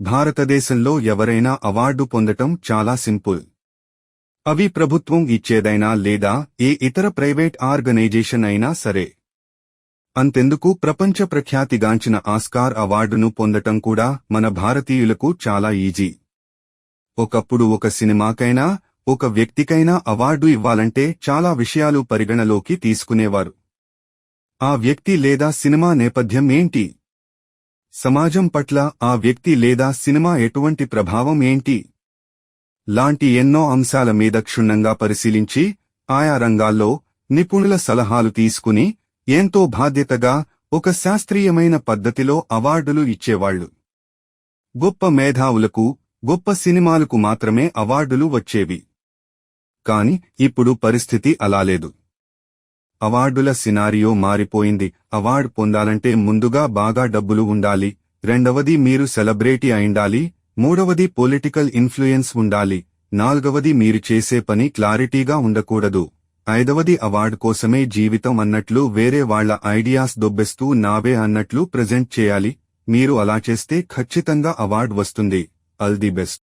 భారతదేశంలో ఎవరైనా అవార్డు పొందటం చాలా సింపుల్. అవి ప్రభుత్వం ఇచ్చేదైనా లేదా ఏ ఇతర ప్రైవేట్ ఆర్గనైజేషన్ అయినా సరే. అంతెందుకు ప్రపంచ ప్రఖ్యాతిగాంచిన ఆస్కార్ అవార్డును పొందటం కూడా మన భారతీయులకు చాలా ఈజీ. ఒకప్పుడు ఒక సినిమాకైనా ఒక వ్యక్తికైనా అవార్డు ఇవ్వాలంటే చాలా విషయాలు పరిగణలోకి తీసుకునేవారు. ఆ వ్యక్తి లేదా సినిమా నేపథ్యం ఏంటి? సమాజం పట్ల ఆ వ్యక్తి లేదా సినిమా ఎటువంటి ప్రభావం ఏంటి? లాంటి ఎన్నో అంశాల మీద క్షుణ్ణంగా పరిశీలించి ఆయా రంగాల్లో నిపుణుల సలహాలు తీసుకుని ఎంతో బాధ్యతగా ఒక శాస్త్రీయమైన పద్ధతిలో అవార్డులు ఇచ్చేవాళ్ళు గొప్ప మేధావులకు గొప్ప సినిమాలకు మాత్రమే అవార్డులు వచ్చేవి. కాని ఇప్పుడు పరిస్థితి అలా లేదు. అవార్డుల సినారియో మారిపోయింది. అవార్డు పొందాలంటే ముందుగా బాగా డబ్బులు ఉండాలి. రెండవది మీరు సెలబ్రిటీ అయిండాలి. మూడవది పొలిటికల్ ఇన్ఫ్లుయెన్స్ ఉండాలి. నాల్గవది మీరు చేసే పని క్లారిటీగా ఉండకూడదు. ఐదవది అవార్డు కోసమే జీవితం అన్నట్లు వేరే వాళ్ళ ఐడియాస్ దొబ్బెస్తూ నావే అన్నట్లు ప్రజెంట్ చేయాలి. మీరు అలా చేస్తే ఖచ్చితంగా అవార్డు వస్తుంది. All the best.